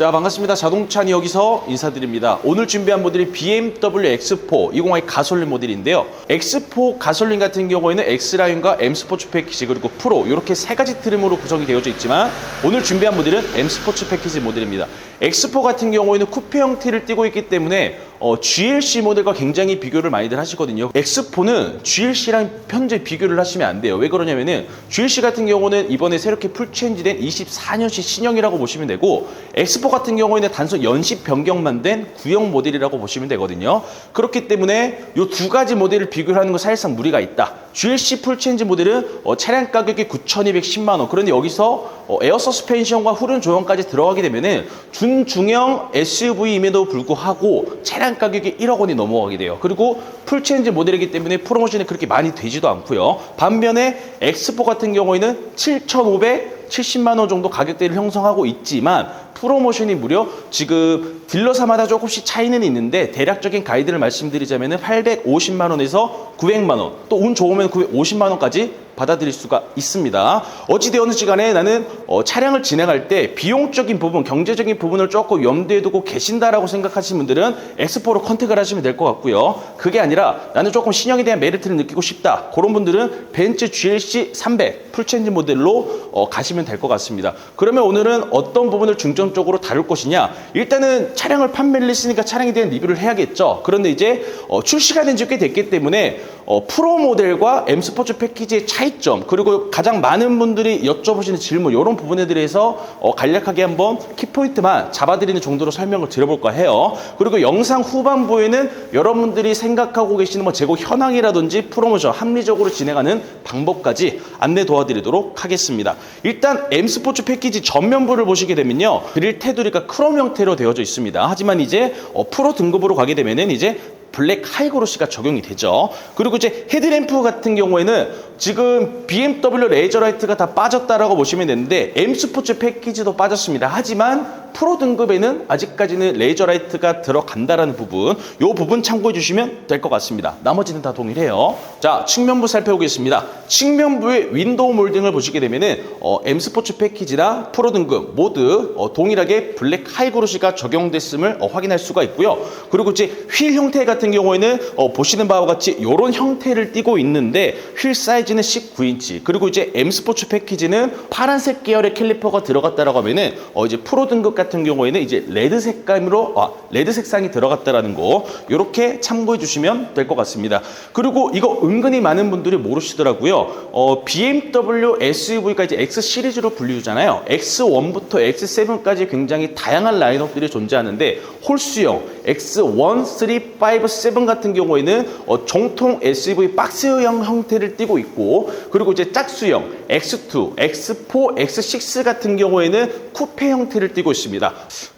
자 반갑습니다 자동차니 여기서 인사드립니다 오늘 준비한 모델이 BMW X4 20i 가솔린 모델인데요 X4 가솔린 같은 경우에는 X라인과 M 스포츠 패키지 그리고 프로 이렇게 세 가지 트림으로 구성이 되어져 있지만 오늘 준비한 모델은 M 스포츠 패키지 모델입니다 X4 같은 경우에는 쿠페 형태를 띠고 있기 때문에 어, GLC 모델과 굉장히 비교를 많이들 하시거든요. X4는 GLC랑 현재 비교를 하시면 안 돼요. 왜 그러냐면은 GLC 같은 경우는 이번에 새롭게 풀체인지된 24년식 신형이라고 보시면 되고 X4 같은 경우에는 단순 연식 변경만 된 구형 모델이라고 보시면 되거든요. 그렇기 때문에 이 두 가지 모델을 비교하는 건 사실상 무리가 있다. GLC 풀체인지 모델은 어, 차량 가격이 9,210만 원. 그런데 여기서 어, 에어 서스펜션과 후륜 조형까지 들어가게 되면은 준중형 SUV임에도 불구하고 차량 가격이 1억 원이 넘어가게 돼요. 그리고 풀체인지 모델이기 때문에 프로모션이 그렇게 많이 되지도 않고요. 반면에 X4 같은 경우에는 7,570만 원 정도 가격대를 형성하고 있지만 프로모션이 무려 지금 딜러사마다 조금씩 차이는 있는데 대략적인 가이드를 말씀드리자면은 850만 원에서 900만 원, 또 운 좋으면 950만 원까지 받아들일 수가 있습니다. 어찌되었는지 간에 나는 어, 차량을 진행할 때 비용적인 부분, 경제적인 부분을 조금 염두에 두고 계신다라고 생각하시는 분들은 X4로 컨택을 하시면 될 것 같고요. 그게 아니라 나는 조금 신형에 대한 메리트를 느끼고 싶다. 그런 분들은 벤츠 GLC 300 풀체인지 모델로 어, 가시면 될 것 같습니다. 그러면 오늘은 어떤 부분을 중점적으로 다룰 것이냐? 일단은 차량을 판매를 했으니까 차량에 대한 리뷰를 해야겠죠. 그런데 이제 어, 출시가 된 지 꽤 됐기 때문에 어, 프로 모델과 M 스포츠 패키지의 차이점 그리고 가장 많은 분들이 여쭤보시는 질문 이런 부분에 대해서 어, 간략하게 한번 키포인트만 잡아드리는 정도로 설명을 드려볼까 해요. 그리고 영상 후반부에는 여러분들이 생각하고 계시는 뭐 재고 현황이라든지 프로모션 합리적으로 진행하는 방법까지 안내 도와드리도록 하겠습니다. 일단 M 스포츠 패키지 전면부를 보시게 되면요. 그릴 테두리가 크롬 형태로 되어져 있습니다. 하지만 이제 어, 프로 등급으로 가게 되면은 이제 블랙 하이그로시가 적용이 되죠. 그리고 이제 헤드램프 같은 경우에는 지금 BMW 레이저라이트가 다 빠졌다라고 보시면 되는데 M 스포츠 패키지도 빠졌습니다. 하지만 프로 등급에는 아직까지는 레이저 라이트가 들어간다라는 부분, 이 부분 참고해 주시면 될 것 같습니다. 나머지는 다 동일해요. 자, 측면부 살펴보겠습니다. 측면부의 윈도우 몰딩을 보시게 되면은 어, M 스포츠 패키지나 프로 등급 모두 어, 동일하게 블랙 하이그로시가 적용됐음을 어, 확인할 수가 있고요. 그리고 이제 휠 형태 같은 경우에는 어, 보시는 바와 같이 이런 형태를 띠고 있는데 휠 사이즈는 19인치 그리고 이제 M 스포츠 패키지는 파란색 계열의 캘리퍼가 들어갔다라고 하면은 어, 이제 프로 등급 같은 경우에는 이제 레드 색감으로 아, 레드 색상이 들어갔다라는 거 이렇게 참고해 주시면 될 것 같습니다. 그리고 이거 은근히 많은 분들이 모르시더라고요. 어, BMW SUV가 이제 X 시리즈로 분류잖아요. X1부터 X7까지 굉장히 다양한 라인업들이 존재하는데 홀수형 X1, 3, 5, 7 같은 경우에는 어, 정통 SUV 박스형 형태를 띠고 있고 그리고 이제 짝수형 X2, X4, X6 같은 경우에는 쿠페 형태를 띠고 있습니다.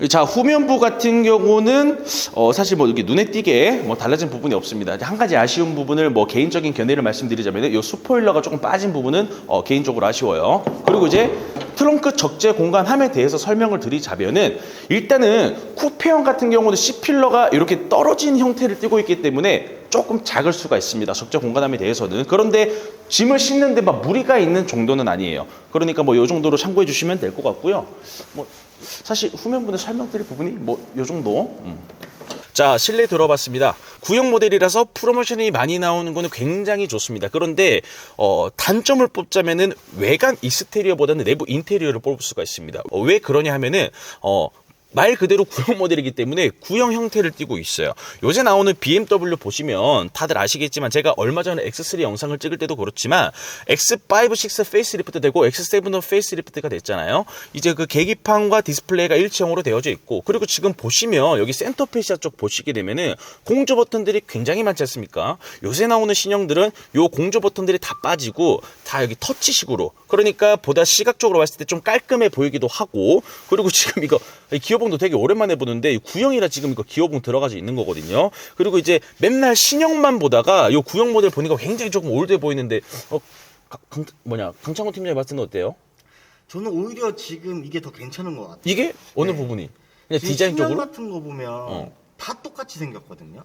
자 후면부 같은 경우는 어, 사실 뭐 이렇게 눈에 띄게 뭐 달라진 부분이 없습니다. 한 가지 아쉬운 부분을 뭐 개인적인 견해를 말씀드리자면 이 스포일러가 조금 빠진 부분은 어, 개인적으로 아쉬워요. 그리고 이제 트렁크 적재 공간함에 대해서 설명을 드리자면은 일단은 쿠페형 같은 경우는 C필 러가 이렇게 떨어진 형태를 띠고 있기 때문에 조금 작을 수가 있습니다. 적재 공간함에 대해서는. 그런데 짐을 싣는데 막 무리가 있는 정도는 아니에요. 그러니까 뭐 이 정도로 참고해 주시면 될 것 같고요. 뭐 사실 후면부에 설명드릴 부분이 뭐 이 정도. 음. 자, 실내 들어봤습니다. 구형 모델이라서 프로모션이 많이 나오는 거는 굉장히 좋습니다. 그런데 어, 단점을 뽑자면은 외관 익스테리어보다는 내부 인테리어를 뽑을 수가 있습니다. 어, 왜 그러냐 하면은 어, 말 그대로 구형 모델이기 때문에 구형 형태를 띠고 있어요. 요새 나오는 BMW 보시면 다들 아시겠지만 제가 얼마 전에 X3 영상을 찍을 때도 그렇지만 X5, 6 페이스리프트 되고 X7도 페이스리프트가 됐잖아요. 이제 그 계기판과 디스플레이가 일체형으로 되어져 있고 그리고 지금 보시면 여기 센터페시아 쪽 보시게 되면은 공조 버튼들이 굉장히 많지 않습니까? 요새 나오는 신형들은 요 공조 버튼들이 다 빠지고 다 여기 터치식으로 그러니까 보다 시각적으로 봤을 때 좀 깔끔해 보이기도 하고 그리고 지금 이거 기어봉도 되게 오랜만에 보는데 구형이라 지금 이거 기어봉 들어가져 있는 거거든요. 그리고 이제 맨날 신형만 보다가 요 구형 모델 보니까 굉장히 조금 올드해 보이는데 어 강, 강- 뭐냐 강창호 팀장이 봤을 때는 어때요? 저는 오히려 지금 이게 더 괜찮은 것 같아요. 이게 어느 네. 부분이? 그냥 디자인적으로? 신형 같은 거 보면 어. 다 똑같이 생겼거든요.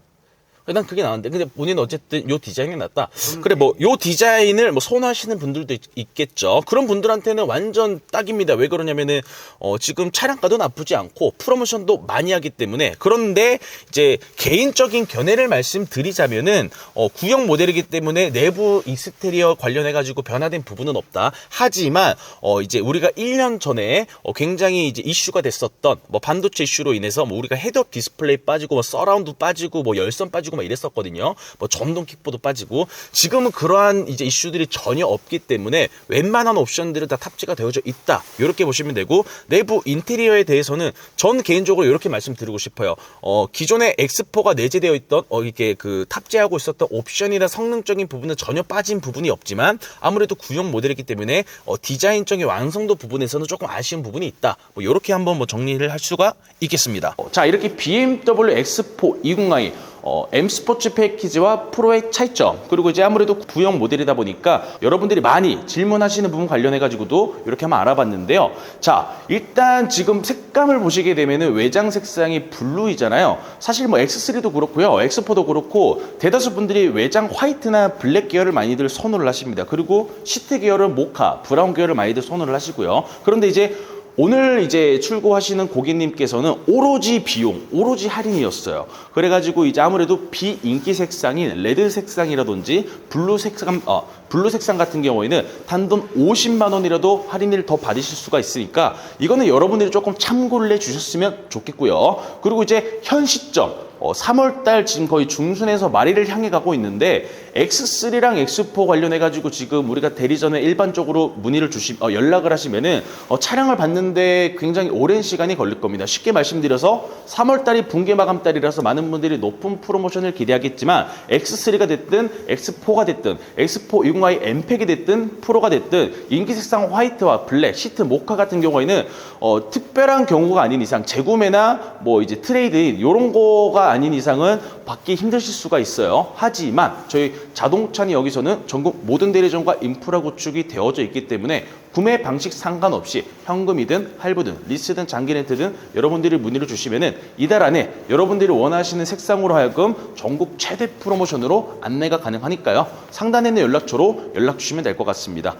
난 그게 나은데. 근데 본인은 어쨌든 요 디자인이 낫다. 그래 뭐 요 디자인을 뭐 선호하시는 분들도 있, 있겠죠. 그런 분들한테는 완전 딱입니다. 왜 그러냐면은 어 지금 차량가도 나쁘지 않고 프로모션도 많이 하기 때문에. 그런데 이제 개인적인 견해를 말씀드리자면은 어 구형 모델이기 때문에 내부 익스테리어 관련해 가지고 변화된 부분은 없다. 하지만 어 이제 우리가 1년 전에 어 굉장히 이제 이슈가 됐었던 뭐 반도체 이슈로 인해서 뭐 우리가 헤드업 디스플레이 빠지고 뭐 서라운드 빠지고 뭐 열선 빠지고 막 이랬었거든요. 뭐 전동 킥보드 빠지고 지금은 그러한 이제 이슈들이 전혀 없기 때문에 웬만한 옵션들은 다 탑재가 되어져 있다. 이렇게 보시면 되고 내부 인테리어에 대해서는 전 개인적으로 이렇게 말씀드리고 싶어요. 어 기존에 X4가 내재되어 있던 어 이게 그 탑재하고 있었던 옵션이나 성능적인 부분은 전혀 빠진 부분이 없지만 아무래도 구형 모델이기 때문에 어 디자인적인 완성도 부분에서는 조금 아쉬운 부분이 있다. 뭐 이렇게 한번 뭐 정리를 할 수가 있겠습니다. 어, 자 이렇게 BMW X4 20i 어, M 스포츠 패키지와 프로의 차이점 그리고 이제 아무래도 구형 모델이다 보니까 여러분들이 많이 질문하시는 부분 관련해 가지고도 이렇게 한번 알아봤는데요. 자 일단 지금 색감을 보시게 되면은 외장 색상이 블루이잖아요. 사실 뭐 X3도 그렇고요, X4도 그렇고 대다수 분들이 외장 화이트나 블랙 계열을 많이들 선호를 하십니다. 그리고 시트 계열은 모카, 브라운 계열을 많이들 선호를 하시고요. 그런데 이제 오늘 이제 출고하시는 고객님께서는 오로지 비용, 오로지 할인이었어요. 그래가지고 이제 아무래도 비인기 색상인 레드 색상이라든지 블루 색상, 어, 블루 색상 같은 경우에는 단돈 50만 원이라도 할인을 더 받으실 수가 있으니까 이거는 여러분들이 조금 참고를 해 주셨으면 좋겠고요. 그리고 이제 현 시점, 어, 3월달 지금 거의 중순에서 말일을 향해 가고 있는데 X3랑 X4 관련해 가지고 지금 우리가 대리점에 일반적으로 문의를 주시 어, 연락을 하시면은 어, 차량을 받는데 굉장히 오랜 시간이 걸릴 겁니다. 쉽게 말씀드려서 3월 달이 분기 마감 달이라서 많은 분들이 높은 프로모션을 기대하겠지만 X3가 됐든 X4가 됐든 X4 20i 엠팩이 됐든 프로가 됐든 인기 색상 화이트와 블랙, 시트 모카 같은 경우에는 어, 특별한 경우가 아닌 이상 재구매나 뭐 이제 트레이드인 이런 거가 아닌 이상은 받기 힘드실 수가 있어요. 하지만 저희 자동차니 여기서는 전국 모든 대리점과 인프라 구축이 되어져 있기 때문에 구매 방식 상관없이 현금이든 할부든 리스든 장기 렌트든 여러분들이 문의를 주시면은 이달 안에 여러분들이 원하시는 색상으로 하여금 전국 최대 프로모션으로 안내가 가능하니까요. 상단에 있는 연락처로 연락 주시면 될 것 같습니다.